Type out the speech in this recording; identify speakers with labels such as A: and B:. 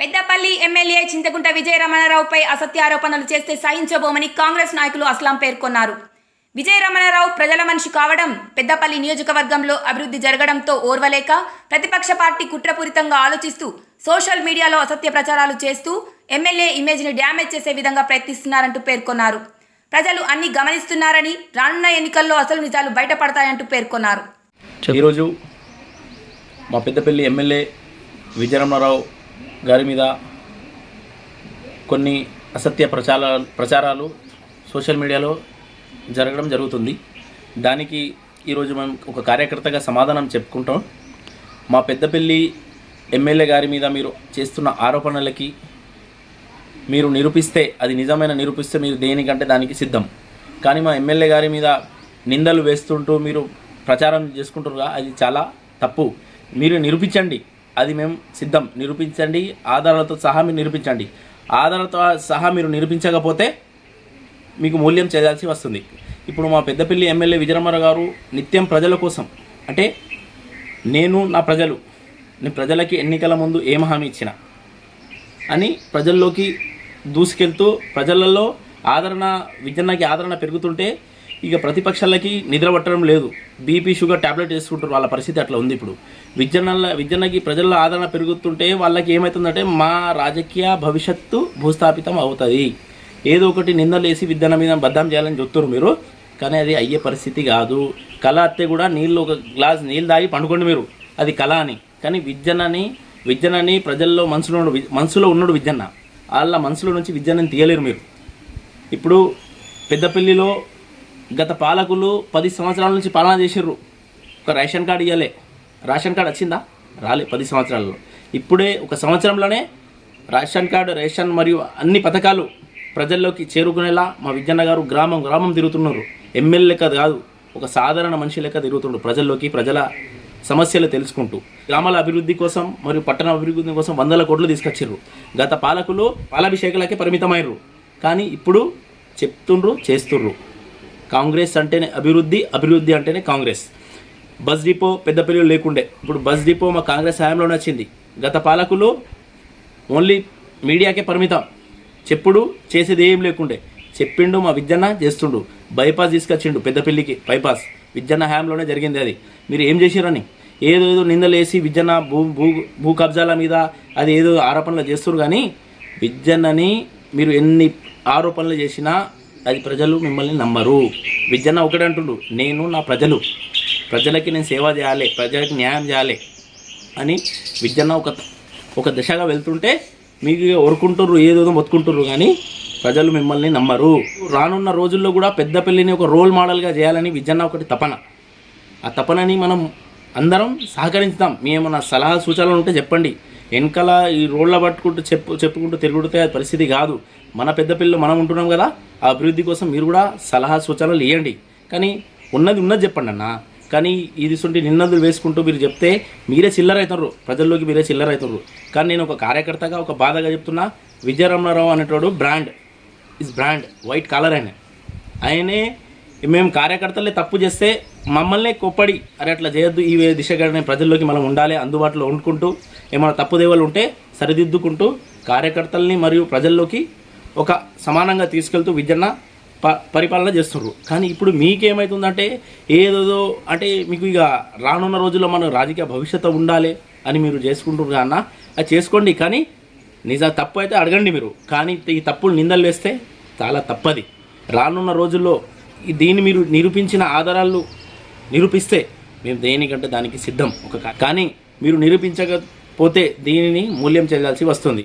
A: Peddapalli MLA Chintakunta విజయరమణారావుపై అసత్య ఆరోపణలు చేస్తే సహించబోమని కాంగ్రెస్ నాయకులు అస్లాం పేర్కొన్నారు. విజయరమణారావు ప్రజల మనిషి కావడం పెద్దపల్లి నియోజకవర్గంలో అభివృద్ధి జరగడంతో ఓర్వలేక ప్రతిపక్ష పార్టీ కుట్రపూరితంగా ఆలోచిస్తూ సోషల్ మీడియాలో అసత్య ప్రచారాలు చేస్తూ ఎమ్మెల్యే ఇమేజ్ని డ్యామేజ్ చేసే విధంగా ప్రయత్నిస్తున్నారంటూ పేర్కొన్నారు. ప్రజలు అన్ని గమనిస్తున్నారని రానున్న ఎన్నికల్లో అసలు నిజాలు బయటపడతాయంటూ పేర్కొన్నారు.
B: ఈరోజు మా పెద్దపల్లి ఎమ్మెల్యే విజయరమణారావు గారి మీద కొన్ని అసత్య ప్రచార ప్రచారాలు సోషల్ మీడియాలో జరగడం జరుగుతుంది. దానికి ఈరోజు మేము ఒక కార్యకర్తగా సమాధానం చెప్పుకుంటాం. మా పెద్దపల్లి ఎమ్మెల్యే గారి మీద మీరు చేస్తున్న ఆరోపణలకి మీరు నిరూపిస్తే అది నిజమైన నిరూపిస్తే మీరు దేనికంటే దానికి సిద్ధం. కానీ మా ఎమ్మెల్యే గారి మీద నిందలు వేస్తుంటూ మీరు ప్రచారం చేసుకుంటారుగా అది చాలా తప్పు. మీరు నిరూపించండి. అది మేము సిద్ధం. నిరూపించండి. ఆధారాలతో సహా మీరు నిరూపించండి. ఆధారాలతో సహా మీరు నిరూపించకపోతే మీకు మూల్యం చేయాల్సి వస్తుంది. ఇప్పుడు మా పెద్దపల్లి ఎమ్మెల్యే విజయరమణ గారు నిత్యం ప్రజల కోసం అంటే నేను నా ప్రజలు నేను ప్రజలకి ఎన్నికల ముందు ఏం హామీ ఇచ్చిన అని ప్రజల్లోకి దూసుకెళ్తూ ప్రజలలో ఆదరణ విజయనకి ఆదరణ పెరుగుతుంటే ఇక ప్రతిపక్షాలకి నిద్ర పట్టడం లేదు. బీపీ షుగర్ టాబ్లెట్ వేసుకుంటారు వాళ్ళ పరిస్థితి అట్లా ఉంది ఇప్పుడు. విజన్న విజ్ఞానకి ప్రజల్లో ఆదరణ పెరుగుతుంటే వాళ్ళకి ఏమవుతుందంటే మా రాజకీయ భవిష్యత్తు భూస్థాపితం అవుతుంది. ఏదో ఒకటి నిందలేసి విద్యన మీద బద్దం చేయాలని చెప్తారు మీరు. కానీ అది అయ్యే పరిస్థితి కాదు. కళ అత్తే కూడా నీళ్ళు ఒక గ్లాస్ నీళ్ళు తాగి పండుకోండి మీరు. అది కళ అని. కానీ విద్యనని విద్యనని ప్రజల్లో మనసులో మనసులో ఉన్నాడు విద్యన్న వాళ్ళ మనసులో నుంచి విద్యనని తీయలేరు మీరు. ఇప్పుడు పెద్దపల్లిలో గత పాలకులు పది సంవత్సరాల నుంచి పాలన చేసిర్రు. ఒక రేషన్ కార్డు ఇవ్వలే రేషన్ కార్డు వచ్చిందా? రాలే పది సంవత్సరాలలో. ఇప్పుడే ఒక సంవత్సరంలోనే రేషన్ కార్డు రేషన్ మరియు అన్ని పథకాలు ప్రజల్లోకి చేరుకునేలా మా విజ్ఞన్న గారు గ్రామం గ్రామం తిరుగుతున్నారు. ఎమ్మెల్యే లెక్క కాదు ఒక సాధారణ మనిషి లెక్క తిరుగుతుండ్రు ప్రజల్లోకి ప్రజల సమస్యలు తెలుసుకుంటూ. గ్రామాల అభివృద్ధి కోసం మరియు పట్టణ అభివృద్ధి కోసం వందల కోట్లు తీసుకొచ్చారు గత పాలకులు పాలాభిషేకాలకే పరిమితమయ్యారు కానీ ఇప్పుడు చెప్తుండ్రు చేస్తుండ్రు. కాంగ్రెస్ అంటేనే అభివృద్ధి అభివృద్ధి అంటేనే కాంగ్రెస్. బస్ డిపో పెద్దపల్లిలో లేకుండే. ఇప్పుడు బస్ డిపో మా కాంగ్రెస్ హయాంలోనే వచ్చింది. గత పాలకులు ఓన్లీ మీడియాకే పరిమితం. చెప్పుడు చేసేది ఏం లేకుండే. చెప్పిండు మా విద్యన్న చేస్తుండు. బైపాస్ తీసుకొచ్చిండు పెద్దపల్లికి బైపాస్. విద్యన్న హయాంలోనే జరిగింది అది. మీరు ఏం చేసిరని ఏదో ఏదో నిందలేసి విద్యన్న భూ భూ భూ కబ్జాల మీద అది ఏదో ఆరోపణలు చేస్తున్నారు కానీ విద్యన్నని మీరు ఎన్ని ఆరోపణలు చేసినా అది ప్రజలు మిమ్మల్ని నమ్మరు. విద్యన్న ఒకటి అంటుండు నేను నా ప్రజలు. ప్రజలకి నేను సేవ చేయాలి ప్రజలకి న్యాయం చేయాలి అని విద్యన్న ఒక ఒక దిశగా వెళ్తుంటే మీకు ఒరుకుంటుర్రు ఏదోదో బతుకుంటుర్రు కానీ ప్రజలు మిమ్మల్ని నమ్మరు. రానున్న రోజుల్లో కూడా పెద్దపల్లిని ఒక రోల్ మోడల్గా చేయాలని విద్యన్న ఒకటి తపన. ఆ తపనని మనం అందరం సహకరించుదాం మీ ఏమన్నా సలహా సూచనలు ఉంటే చెప్పండి. వెనకాల ఈ రోడ్ల పట్టుకుంటూ చెప్పు చెప్పుకుంటూ తిరుగుడితే అది పరిస్థితి కాదు. మన పెద్దపల్లిలో మనం ఉంటున్నాం కదా. ఆ అభివృద్ధి కోసం మీరు కూడా సలహా సూచనలు ఇవ్వండి కానీ ఉన్నది ఉన్నది చెప్పండి అన్న. కానీ ఇది సొంటి నిన్నదులు వేసుకుంటూ మీరు చెప్తే మీరే చిల్లర ప్రజల్లోకి మీరే చిల్లర కానీ నేను ఒక కార్యకర్తగా ఒక బాధగా చెప్తున్నా విజయరమణారావు అనేటోడు brand. Is brand white collar ఆయన. ఆయనే మేము కార్యకర్తలే తప్పు చేస్తే మమ్మల్ని కొప్పడి అరే అట్లా చేయొద్దు ఈ దిశగానే ప్రజల్లోకి మనం ఉండాలి అందుబాటులో వండుకుంటూ ఏమైనా తప్పుదేవలు ఉంటే సరిదిద్దుకుంటూ కార్యకర్తల్ని మరియు ప్రజల్లోకి ఒక సమానంగా తీసుకెళ్తూ విద్యన్న ప పరిపాలన చేస్తున్నారు కానీ ఇప్పుడు మీకేమవుతుందంటే ఏదేదో అంటే మీకు ఇక రానున్న రోజుల్లో మనం రాజకీయ భవిష్యత్తు ఉండాలి అని మీరు చేసుకుంటున్నారు అన్న? అది చేసుకోండి కానీ నిజ తప్పు అయితే అడగండి మీరు. కానీ ఈ తప్పులు నిందలు వేస్తే చాలా తప్పది. రానున్న రోజుల్లో దీన్ని మీరు నిరూపించిన ఆధారాలు నిరూపిస్తే మేము దేనికంటే దానికి సిద్ధం ఒక కానీ మీరు నిరూపించకపోతే దీనిని మూల్యం చేయాల్సి వస్తుంది.